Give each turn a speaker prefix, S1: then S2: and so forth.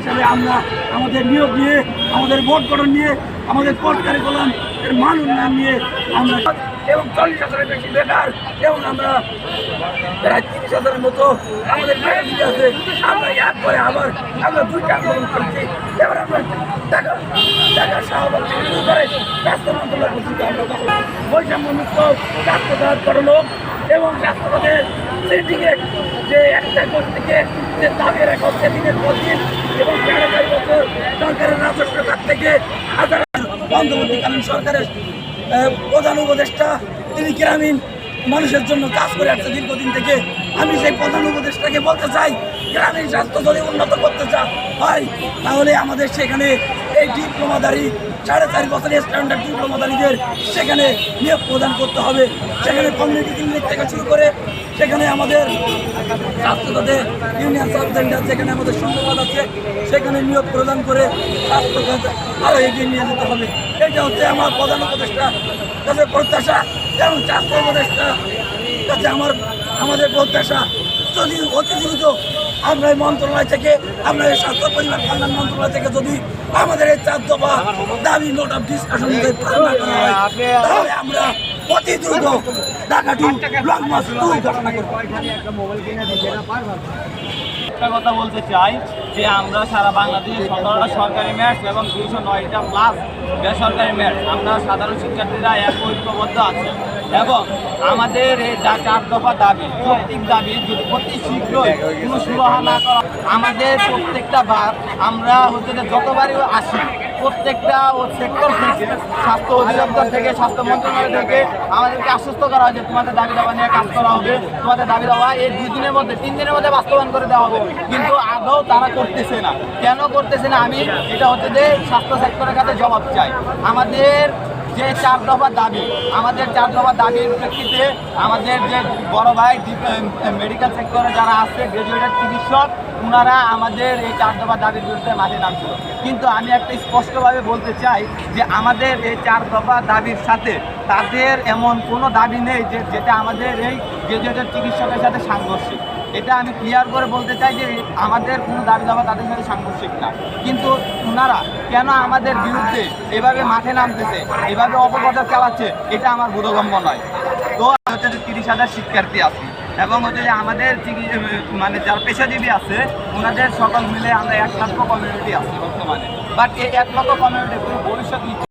S1: হিসাবে আমরা আমাদের নিয়োগ নিয়ে, আমাদের ভোট গঠন নিয়ে, আমাদের কোর্ট কারিকুলাম এর মান উন্নয়ন নিয়ে আমরা এবং চল্লিশ হাজারের বেশি বেকার এবং আমরা প্রায় তিরিশ হাজারের মতো আমাদের বেকার আছে, আমরা এক করে আবার আমরা দুইটা আন্দোলন করছি। এবার আমরা টাকা টাকা শাহবাগ মন্ত্রণালয় আমরা বৈষম্য মুক্ত এবং সিন্ডিকেট যে একটা কোষ থেকে যে দাবির এবং সরকারের রাজস্ব থেকে হাজার সরকারের প্রধান উপদেষ্টা, তিনি গ্রামীণ মানুষের জন্য কাজ করে আসছে দীর্ঘদিন থেকে। আমি সেই প্রধান উপদেষ্টাকে বলতে চাই, গ্রামীণ স্বাস্থ্য যদি উন্নত করতে চা হয়, তাহলে আমাদের সেখানে এই ডিপ্লোমাদারি সাড়ে চার বছরের স্ট্যান্ডার্ড ডিপ্লোমাদারিদের সেখানে নিয়োগ প্রদান করতে হবে। সেখানে কমিউনিটি ক্লিনিক থেকে শুরু করে সেখানে আমাদের স্বাস্থ্যখাতে ইউনিয়ন সাব সেন্টার যেখানে আমাদের শূন্যপদ আছে, সেখানে নিয়োগ প্রদান করে স্বাস্থ্যখাত আরও এগিয়ে নিয়ে যেতে হবে। এটা হচ্ছে আমার প্রধান উপদেষ্টা কাছে প্রত্যাশা এবং স্বাস্থ্য উপদেষ্টা আমার, আমাদের প্রত্যাশা। যদি অতি দ্রুত আমরা এই মন্ত্রণালয় থেকে, আমরা এই স্বাস্থ্য পরিবার কল্যাণ মন্ত্রণালয় থেকে যদি আমাদের এই চার দফা দাবি নোট অফ ডিসকাশন তাহলে আমরা অতি দ্রুত ঢাকা টু লং মাস ঘটনা করব।
S2: একটা কথা বলতে চাই যে আমরা সারা বাংলাদেশে সতেরোটা সরকারি ম্যাচ এবং দুইশো নয়টা প্লাস বেসরকারি ম্যাচ। আমরা সাধারণ শিক্ষার্থীরা এক ঐক্যবদ্ধ আছে। এবং আমাদের এই চার দফা দাবি প্রত্যেক দাবি, যদি অতি শীঘ্রই কোনো সুরাহা না করা আমাদের প্রত্যেকটা বার আমরা হচ্ছে যে যতবারই আসি প্রত্যেকটা সেক্টর থেকে স্বাস্থ্য অধিদপ্তর থেকে, স্বাস্থ্য মন্ত্রণালয় থেকে আমাদেরকে আশ্বস্ত করা হয়েছে তোমাদের দাবি দাবা নিয়ে কাজ করা হবে। তোমাদের দাবি দাবা এই দুই দিনের মধ্যে, তিন দিনের মধ্যে বাস্তবায়ন করে দেওয়া হবে। কিন্তু আদৌ তারা করতেছে না। কেন করতেছে না? আমি এটা হচ্ছে যে স্বাস্থ্য সেক্টরের কাছে জবাব চাই। আমাদের যে চার দফা দাবি, আমাদের চার দফা দাবির প্রেক্ষিতে আমাদের যে বড় ভাই মেডিকেল সেক্টরে যারা আছে গ্রাজুয়েটেড চিকিৎসক ওনারা আমাদের এই চার দফা দাবির বিরুদ্ধে মাঠে নামছিল। কিন্তু আমি একটা স্পষ্টভাবে বলতে চাই যে আমাদের এই চার দফা দাবির সাথে তাদের এমন কোনো দাবি নেই যে, যেটা আমাদের এই গ্রাজুয়েটেড চিকিৎসকের সাথে সাংঘর্ষিক। এটা আমি ক্লিয়ার করে বলতে চাই যে আমাদের কোনো দাবি দাবা তাদের সাথে সাংঘর্ষিক না। কিন্তু ওনারা কেন আমাদের বিরুদ্ধে এভাবে মাঠে নামতেছে, এভাবে অপপ্রচার চালাচ্ছে, এটা আমার বোধগম্য নয়। তো হচ্ছে যে তিরিশ হাজার শিক্ষার্থী আছে এবং হচ্ছে যে আমাদের মানে যারা পেশাজীবী আছে ওনাদের সকল মিলে আমরা এক লক্ষ কমিউনিটি আছে বর্তমানে। বাট এই এক লক্ষ কমিউনিটি ভবিষ্যৎ